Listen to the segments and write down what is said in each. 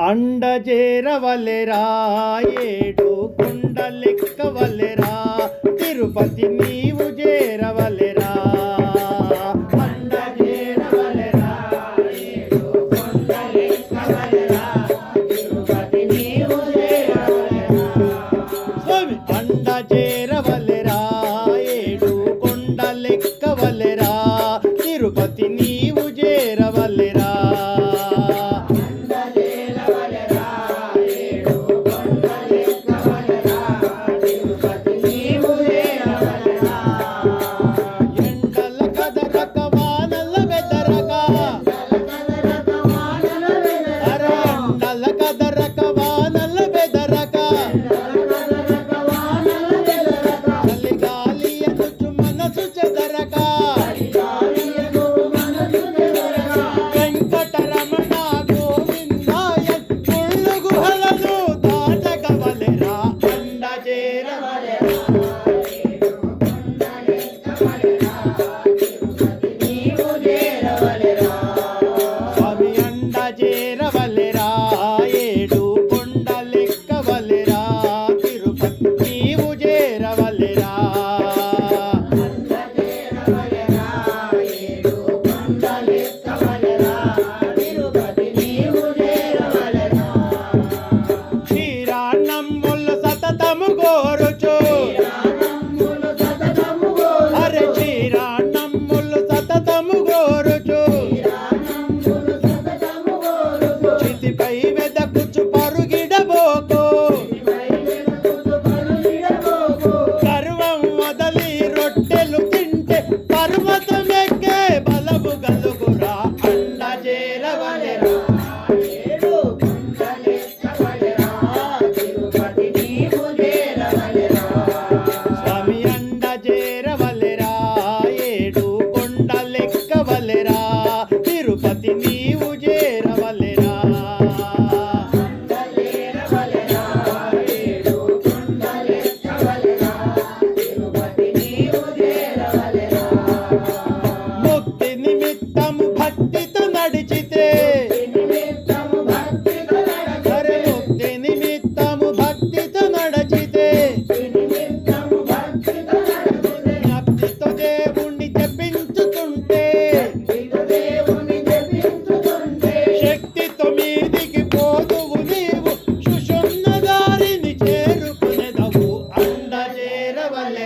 అండ చేరవలెరా ఏడు కుండ తిరుపతి నీవు చేరవల రాతిపై వెదకుచు పరుగిడబోకో. పర్వతం వదలి రొట్టెలు తింటే పర్వతం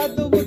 সাধু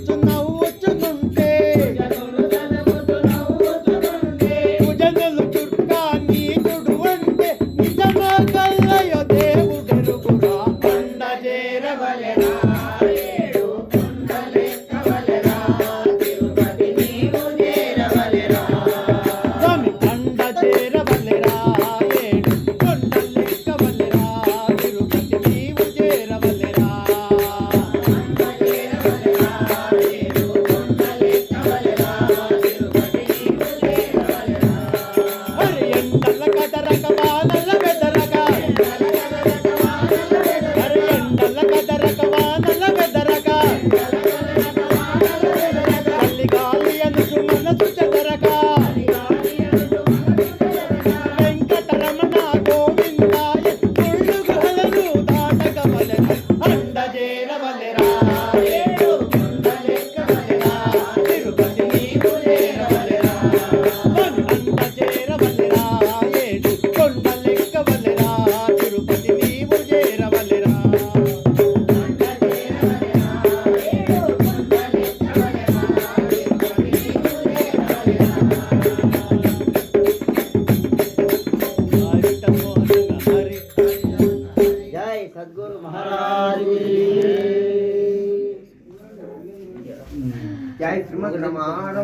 सदगुरु महाराज जय। हम्म। श्रीमद रमाण